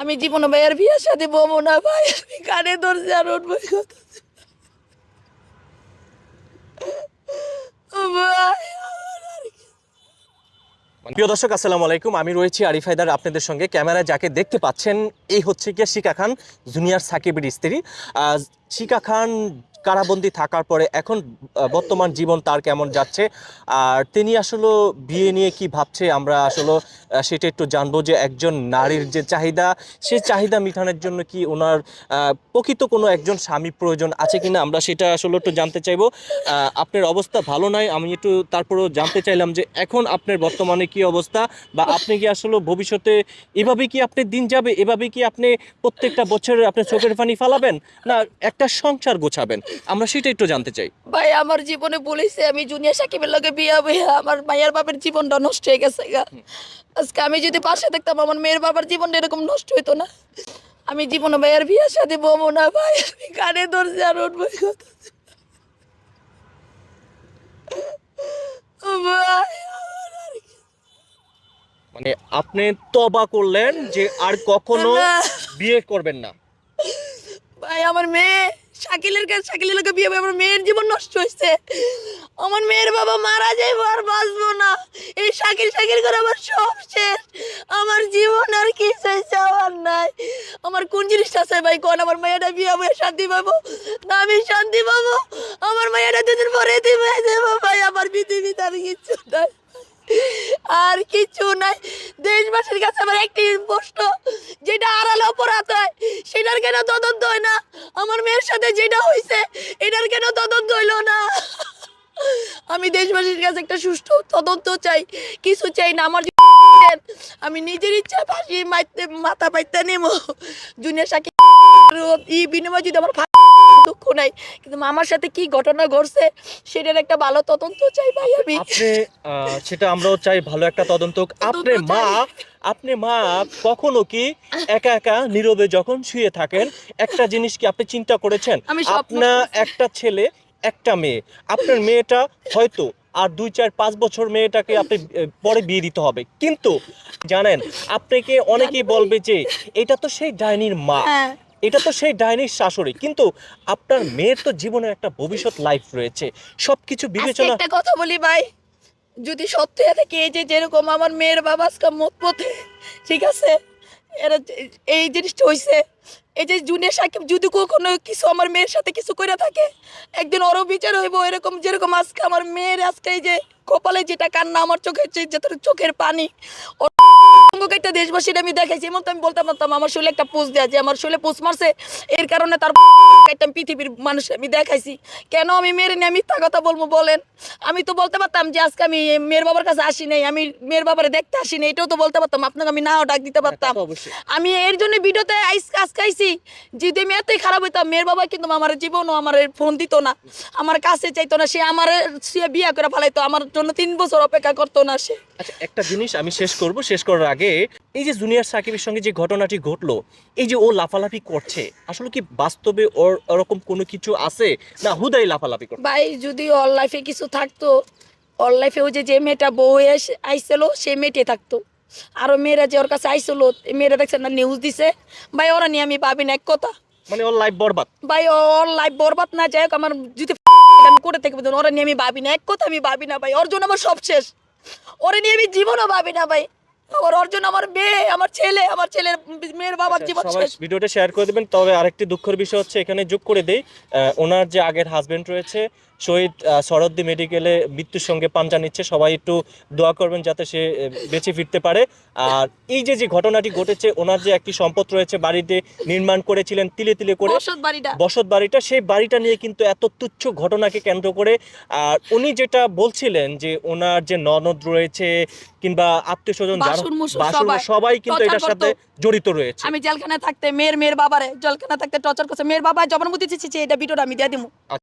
আমি জীবনে ভাইয়ের বিয়ের সাথে বমো না ভাই, আমি কানে ধরছি আর ভাই প্রিয় দর্শক, আসসালামু আলাইকুম। আমি রয়েছি আরিফ হায়দার, আপনাদের সঙ্গে। ক্যামেরায় যাকে দেখতে পাচ্ছেন, এই হচ্ছে কি শিকা খান, জুনিয়র সাকিবের স্ত্রী। শিকা খান কারাবন্দি থাকার পরে এখন বর্তমান জীবন তার কেমন যাচ্ছে? আর তিনি আসলে বিয়ে নিয়ে কি ভাবছে? আমরা আসলে সেটা একটু জানব যে একজন নারীর যে চাহিদা, সেই চাহিদা মিটানোর জন্য কি ওনার প্রকৃত কোনো একজন স্বামী প্রয়োজন আছে কিনা? আমরা সেটা আসলে একটু জানতে চাইব। আপনার অবস্থা ভালো নয় আমি একটু তারপরেও জানতে চাইলাম যে এখন আপনার বর্তমানে কি অবস্থা? বা আপনি কি আসলে ভবিষ্যতে এভাবে কি আপনি দিন যাবে? এভাবে কি আপনি প্রত্যেকটা বছরে আপনি চোখের পানি ফালাবেন? না, একটা সংসার গোছাবেন? আমরা সেটা একটু জানতে চাই। ভাই আমার জীবনে বলেছে আমি জুনিয়র সাকিবের লগে বিয়া বইয়া আমার মায়ের বাপের জীবনটা নষ্ট হয়ে গেছে গা। আজকে আমি যদি পাশে থাকতাম আমার মেয়ের বাবার জীবনটা এরকম নষ্ট হইতো না। আমি জীবনে ভাইয়ের বিয়ের সাথে বমো না ভাই আমি কানে ধরছি আর উঠবো ভাই মানে আপনি তবা করলেন যে আর কখনো বিয়ে করবেন না। ভাই আমার মেয়ে শাকিলের কাছে শাকিলের লোকে বিয়ে হবে, আমার মেয়ের জীবন নষ্ট হয়েছে। আমার মেয়ের বাবা মারা যাইবো আর বাঁচবো না। এই শাকিল শাকিল করে আমার সব শেষ। আমার জীবন আর কি চাওয়ার নাই। আমার কোন জিনিসটা আছে ভাই? কোন আমার মেয়েটা বিয়ে হবে, শান্তি পাবো? না, আমি শান্তি পাবো। আমার মেয়েটা দুদিন পরে দিবে ভাই। আমার পৃথিবীতে আর কিচ্ছু নাই। আর কিছু নাই। দেশবাসীর কাছে আমার একটি প্রশ্ন, যেটা আড়ালে অপরাধ হয়, সেটার কেন তদন্ত হয় না? আমার মেয়ের সাথে যেটা হয়েছে এটার কেন তদন্ত হইল না? আমি দেশবাসীর কাছে একটা সুষ্ঠু তদন্ত চাই, কিছু চাই না। আমার আমি নিজের ইচ্ছা ফাঁসি মাইতে মাথা পাইতে নেব জুনিয়র সাকি ই বিনিময় যদি আমার দুঃখ নাই। কিন্তু আমার সাথে কি ঘটনা ঘটছে সেটার একটা ভালো তদন্ত চাই ভাই আমি। আপনি সেটা আমরাও চাই ভালো একটা তদন্ত আপনি মা আপনি মা কখনো কি একা একা নীরবে যখন শুয়ে থাকেন একটা জিনিস কি আপনি চিন্তা করেছেন? আপনার একটা ছেলে একটা মেয়ে। আপনার মেয়েটা হয়তো আর দুই চার পাঁচ বছর মেয়েটাকে আপনি পরে বিয়ে দিতে হবে। কিন্তু জানেন আপনাকে অনেকেই বলবে যে এটা তো সেই ডাইনির মা। হ্যাঁ। এটা তো সেই ডাইনির শাশুড়ি। কিন্তু আপনার মেয়ের তো জীবনের একটা ভবিষ্যৎ লাইফ রয়েছে। সবকিছু বিবেচনা একটা কথা বলি ভাই। যদি সত্য থাকে এই যে যেরকম আমার মেয়ের বাবা আজকে মত পথে ঠিক আছে? এরা এই জিনিসটা হইছে। এই যে জুনিয়র সাকিব যদি কখনো কিছু আমার মেয়ের সাথে কিছু করে থাকে একদিন ওরও বিচার হইব এরকম যেরকম আজকে আমার মেয়ের আজকে এই যে কপালে যেটা কান্না আমার চোখের যে যেটা চোখের পানি। দেশবাসীর আমি দেখাইছি এমন তো আমি বলতে পারতাম আমার শরীরে একটা পোষ দেওয়া যে আমার শরীরে পোষ মারছে এর কারণে তার পৃথিবীর মানুষ আমি দেখাইছি। কেন আমি মেয়ের নিয়ে মিথ্যা কথা বলব বলেন। আমি তো বলতে পারতাম যে আজকে আমি মেয়ের বাবার কাছে আসি নাই আমি মেয়ের বাবারে দেখতে আসি নাই এটাও তো বলতে পারতাম আপনাকে আমি নাও ডাক দিতে পারতাম তো অবশ্যই। আমি এর জন্য ভিডিওতে আইস আজকে আইছি যদি আমি এতই খারাপ হইতাম মেয়ের বাবা কিন্তু আমার জীবনও আমার ফোন দিত না আমার কাছে চাইতো না সে আমার সে বিয়ে করে ফেলাইতো আমার জন্য তিন বছর অপেক্ষা করতো না সে। আচ্ছা একটা জিনিস আমি শেষ করব শেষ করার আগে এই যে জুনিয়র সাকিবের সঙ্গে যে ঘটনাটি ঘটলো এই যে ও লাফালাফি করছে আসলে কি বাস্তবে ওর ওরকম কোনো কিছু আছে? না হুদাই লাফালাফি করছে? ভাই যদি অল লাইফে কিছু থাকতো অল লাইফে ওই যে যে মেয়েটা বউ এসে- আইছিল সে মেয়েটে থাকতো। আরও মেয়েরা যে ওর কাছে আইছিল মেয়েরা দেখছেন না নিউজ দিছে। ভাই ওরা নিয়ে আমি ভাবি না এক কথা। মানে ওর লাইফ বরবাদ? ভাই ওর লাইফ বরবাদ না যাই হোক আমার যদি আমি করে থেকে ওরা নিয়ে আমি ভাবি না এক কথা আমি ভাবি না ভাই। ওর জন্য আমার সব শেষ। ওরে নিয়ে আমি জীবনও ভাবি না ভাই। ওর ওর আমার মেয়ে আমার ছেলে আমার ছেলের মেয়ের বাবার জীবন আচ্ছা, সবাই শেষ। ভিডিওটা শেয়ার করে দেবেন তবে আরেকটি দুঃখের বিষয় হচ্ছে এখানে যোগ করে দেই ওনার যে আগের হাজবেন্ড রয়েছে শহীদ আহ, সরদ্দি মেডিকেলে মৃত্যুর সঙ্গে পাঞ্জা নিচ্ছে। সবাই একটু দোয়া করবেন যাতে সে বেঁচে ফিরতে পারে। আর এই যে যে ঘটনাটি ঘটেছে ওনার যে একটি সম্পদ রয়েছে বাড়িতে নির্মাণ করেছিলেন তিলে তিলে করে বসত বাড়িটা। সেই বাড়িটা নিয়ে কিন্তু এত তুচ্ছ ঘটনাকে কেন্দ্র করে। আর উনি যেটা বলছিলেন যে ওনার যে ননদ রয়েছে কিংবা আত্মীয় স্বজন সবাই কিন্তু এটার সাথে জড়িত রয়েছে। আমি জেলখানায় থাকতে মেয়ের মেয়ের বাবারে জেলখানায় থাকতে টর্চার করছে মেয়ের বাবা জবানবন্দি দিচ্ছে এটা ভিডিওটা আমি দিয়ে দিবো